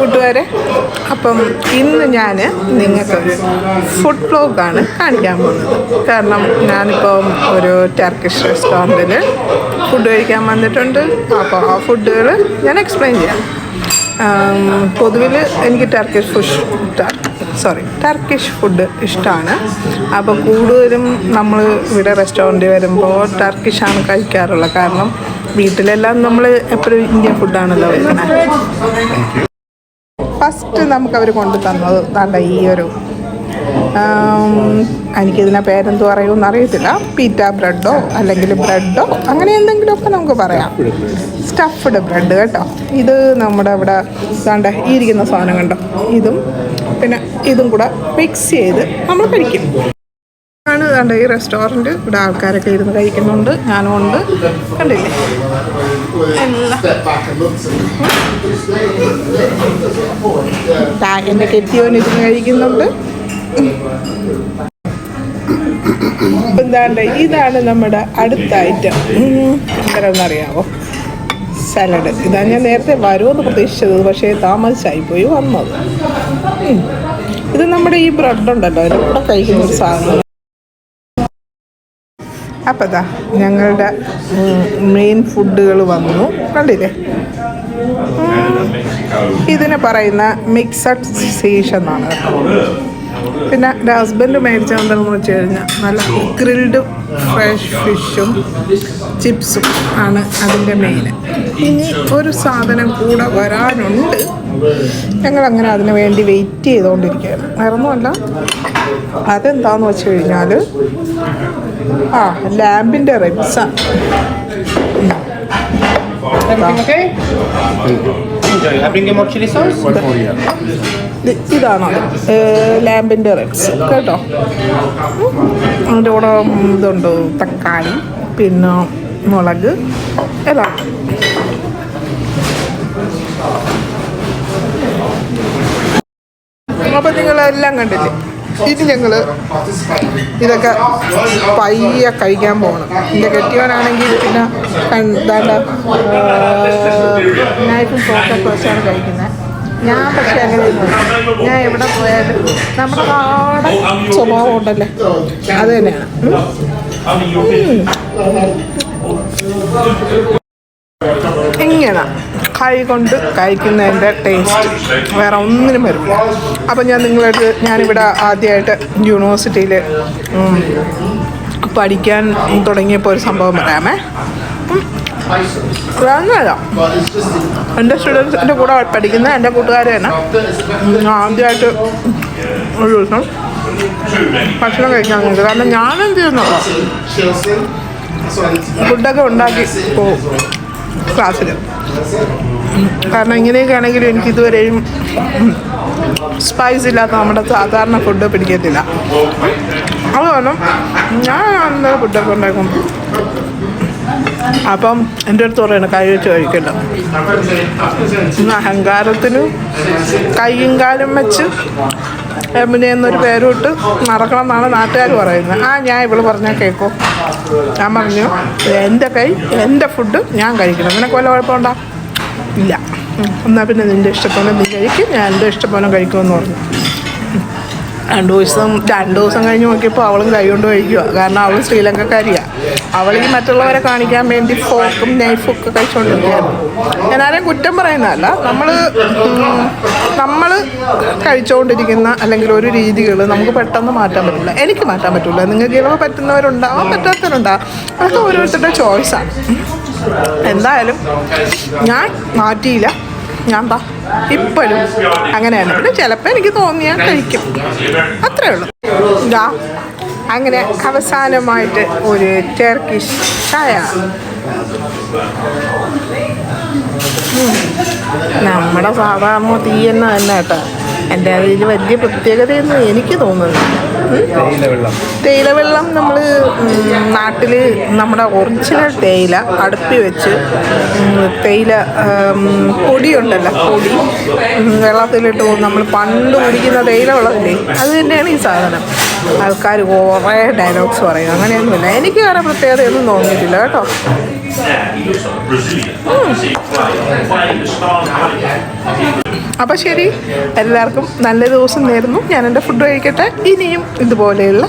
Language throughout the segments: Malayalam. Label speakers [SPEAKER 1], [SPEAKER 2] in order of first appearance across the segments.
[SPEAKER 1] കൂട്ടുകാരെ. അപ്പം ഇന്ന് ഞാൻ നിങ്ങൾക്കൊരു ഫുഡ് ബ്ലോഗാണ് കാണിക്കാൻ പോകുന്നത്. കാരണം ഞാനിപ്പം ഒരു ടർക്കിഷ് റെസ്റ്റോറന്റിൽ ഫുഡ് കഴിക്കാൻ വന്നിട്ടുണ്ട്. അപ്പോൾ ആ ഫുഡുകൾ ഞാൻ എക്സ്പ്ലെയിൻ ചെയ്യാം. പൊതുവിൽ എനിക്ക് ടർക്കിഷ് ഫുഷ് സോറി ടർക്കിഷ് ഫുഡ് ഇഷ്ടമാണ് അപ്പോൾ കൂടുതലും നമ്മൾ ഇവിടെ റെസ്റ്റോറന്റിൽ വരുമ്പോൾ ടർക്കിഷാണ് കഴിക്കാറുള്ളത്. കാരണം വീട്ടിലെല്ലാം നമ്മൾ എപ്പോഴും ഇന്ത്യൻ ഫുഡാണല്ലോ വരുന്നത് ഫസ്റ്റ് നമുക്ക് അവർ കൊണ്ടു തന്നത് നല്ല ഈ ഒരു എനിക്കിതിനെ പേരെന്ത് പറയുമെന്ന് അറിയത്തില്ല. പീറ്റ ബ്രെഡോ അല്ലെങ്കിൽ ബ്രെഡോ അങ്ങനെ എന്തെങ്കിലുമൊക്കെ നമുക്ക് പറയാം. സ്റ്റഫ്ഡ് ബ്രെഡ് കേട്ടോ. ഇത് നമ്മുടെ ഇവിടെ ദാണ്ട ഈ ഇരിക്കുന്ന സാധനം കണ്ടോ? ഇതും പിന്നെ ഇതും കൂടെ മിക്സ് ചെയ്ത് നമ്മൾ കഴിക്കും. ആണ് കണ്ട ഈ റെസ്റ്റോറന്റ് ഇവിടെ ആൾക്കാരൊക്കെ ഇരുന്ന് കഴിക്കുന്നുണ്ട് ഞാനും ഉണ്ട്. കണ്ടില്ലേ? എല്ലാം. എന്റെ കെട്ടിയോൻ ഇരുന്ന് കഴിക്കുന്നുണ്ട്. എന്താണ്ട് ഇതാണ് നമ്മുടെ അടുത്ത ഐറ്റം എന്താണെന്നറിയാമോ സലഡ് ഇതാ ഞാൻ നേരത്തെ വരുമെന്ന് പ്രതീക്ഷിച്ചത് പക്ഷേ താമസിച്ചായി പോയി വന്നത്. ഇത് നമ്മുടെ ഈ ബ്രെഡ് ഉണ്ടല്ലോ അതിന്റെ കൂടെ കഴിക്കുന്ന ഒരു സാധനം. അപ്പം ഇതാ ഞങ്ങളുടെ മെയിൻ ഫുഡുകൾ വന്നു. കണ്ടില്ലേ. ഇതിന് പറയുന്ന മിക്സഡ് സീഷ് എന്നാണ് കേട്ടോ. പിന്നെ എന്റെ ഹസ്ബൻഡ് മേടിച്ച എന്താണെന്ന് വെച്ച് കഴിഞ്ഞാൽ നല്ല ഗ്രിൽഡ് ഫ്രഷ് ഫിഷും ചിപ്സും ആണ് അതിന്റെ മെയിൻ ഇനി ഒരു സാധനം കൂടെ വരാനുണ്ട് ഞങ്ങളങ്ങനെ അതിന് വേണ്ടി വെയിറ്റ് ചെയ്തുകൊണ്ടിരിക്കുകയാണ് വേറൊന്നുമല്ല അതെന്താന്ന് വെച്ച് കഴിഞ്ഞാൽ ആ ലാമ്പിന്റെ റെബ്സാണ്
[SPEAKER 2] Everything okay? Enjoy. I bring you more chili sauce?
[SPEAKER 1] ഇതാണ് ലാമ്പിന്റെ റെഡ്സ് കേട്ടോ. അതിന്റെ കൂടെ ഇതുണ്ട് തക്കാളി പിന്നെ മുളക് എല്ലാം. അപ്പം നിങ്ങളെല്ലാം കണ്ടില്ലേ ഇത് ഞങ്ങൾ ഇതൊക്കെ പയ്യ കഴിക്കാൻ പോകണം എന്റെ കെട്ടിയവനാണെങ്കിൽ പിന്നെ എന്താണ്ട് നൈഫും ഫോട്ടോ വെച്ചാണ് കഴിക്കുന്നത് ഞാൻ പക്ഷേ അങ്ങനെ. ഞാൻ എവിടെ പോയാലും നമ്മുടെ നാടൻ സ്വഭാവം ഉണ്ടല്ലേ അത് തന്നെയാണ് ഇങ്ങനെ കൈ കൊണ്ട് കഴിക്കുന്നതിന്റെ ടേസ്റ്റ് വേറെ ഒന്നിനും വരില്ല അപ്പം ഞാൻ നിങ്ങളടുത്ത് ഞാനിവിടെ ആദ്യമായിട്ട് യൂണിവേഴ്സിറ്റിയിൽ പഠിക്കാൻ തുടങ്ങിയപ്പോൾ ഒരു സംഭവം പറയാമേ. വേറൊന്നുമല്ല എന്റെ സ്റ്റുഡൻസ് എന്റെ കൂടെ പഠിക്കുന്ന എന്റെ കൂട്ടുകാർ തന്നെ. ആദ്യമായിട്ട് ഒരു ദിവസം ഭക്ഷണം കഴിക്കാൻ നോക്കി കാരണം ഞാനെന്ത് ചെയ്യുന്നു? ഫുഡൊക്കെ ഉണ്ടാക്കി പോവും ക്ലാസ്സിൽ കാരണം ഇങ്ങനെയൊക്കെ ആണെങ്കിലും എനിക്ക് ഇതുവരെയും സ്പൈസ് ഇല്ലാത്ത നമ്മുടെ സാധാരണ ഫുഡ് പിടിക്കത്തില്ല. അത് കാരണം ഞാൻ അന്നേരം ഫുഡൊക്കെ ഉണ്ടാക്കും. അപ്പം എന്റെ അടുത്ത് പറയണം കൈ വെച്ച് കഴിക്കണ്ട. ഇന്ന് അഹങ്കാരത്തിന് കൈയും കാലും വെച്ച് എമിനെ എന്നൊരു പേരിട്ട് നടക്കണം എന്നാണ് നാട്ടുകാർ പറയുന്നത്. ആ ഞാൻ ഇവൾ പറഞ്ഞാൽ കേൾക്കോ ഞാൻ പറഞ്ഞു എന്റെ കൈ എന്റെ ഫുഡ് ഞാൻ കഴിക്കണം. നിനക്ക് വല്ല കുഴപ്പമുണ്ടോ? ഇല്ല. എന്നാൽ പിന്നെ നിന്റെ ഇഷ്ടപ്പോലെ നീ കഴിക്കും ഞാൻ എന്റെ ഇഷ്ടപ്പോലെ കഴിക്കുമെന്ന് പറഞ്ഞു. രണ്ട് ദിവസം രണ്ട് ദിവസം കഴിഞ്ഞ് നോക്കിയപ്പോൾ അവളും കൈ കൊണ്ട് കഴിക്കുക കാരണം അവൾ ശ്രീലങ്കക്കാരിയാണ് അവൾ ഈ മറ്റുള്ളവരെ കാണിക്കാൻ വേണ്ടി ഫോക്കും നൈഫും ഒക്കെ കഴിച്ചുകൊണ്ടിരിക്കുകയാണ് ഞാൻ കുറ്റം പറയുന്നതല്ല. നമ്മൾ നമ്മൾ കഴിച്ചുകൊണ്ടിരിക്കുന്ന അല്ലെങ്കിൽ ഒരു രീതികൾ നമുക്ക് പെട്ടെന്ന് മാറ്റാൻ പറ്റില്ല. എനിക്ക് മാറ്റാൻ പറ്റില്ല നിങ്ങൾക്ക് ചിലപ്പോൾ പറ്റുന്നവരുണ്ടാവാം പറ്റാത്തവരുണ്ടാവാം. അതൊക്കെ ഓരോരുത്തരുടെ ചോയ്സാണ് എന്തായാലും ഞാൻ മാറ്റിയില്ല. ഞാൻ പാ ഇപ്പോഴും അങ്ങനെയാണ്. പിന്നെ ചിലപ്പോൾ എനിക്ക് തോന്നിയാൽ കഴിക്കും. അത്രേ ഉള്ളൂ. ഇതാ അങ്ങനെ അവസാനമായിട്ട് ഒരു ടർക്കിഷ് ചായ. നമ്മുടെ സാധാരണ തീയെന്ന് തന്നെ കേട്ടോ. എന്റെ അതിൽ വലിയ പ്രത്യേകതയൊന്നും എനിക്ക് തോന്നുന്നില്ല. ഉം. തേയിലവെള്ളം. നമ്മൾ നാട്ടിൽ നമ്മുടെ ഒറിജിനൽ തേയില അടുപ്പി വെച്ച് തേയില പൊടിയുണ്ടല്ലോ പൊടി. വെള്ളത്തിലിട്ട് നമ്മൾ പണ്ട് കുടിക്കുന്ന തേയില വെള്ളമില്ലേ അത് തന്നെയാണ് ഈ സാധനം. ആൾക്കാർ കുറേ ഡയലോഗ്സ് പറയും. അങ്ങനെയൊന്നുമില്ല. എനിക്ക് വേറെ പ്രത്യേകതയൊന്നും തോന്നിയിട്ടില്ല കേട്ടോ. അപ്പോൾ ശരി എല്ലാവർക്കും നല്ല ദിവസം നേരുന്നു. ഞാൻ എന്റെ ഫുഡ് കഴിക്കട്ടെ. ഇനിയും ഇതുപോലെയുള്ള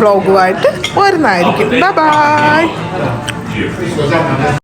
[SPEAKER 1] ബ്ലോഗുമായിട്ട് വരുന്നതായിരിക്കും. ബൈ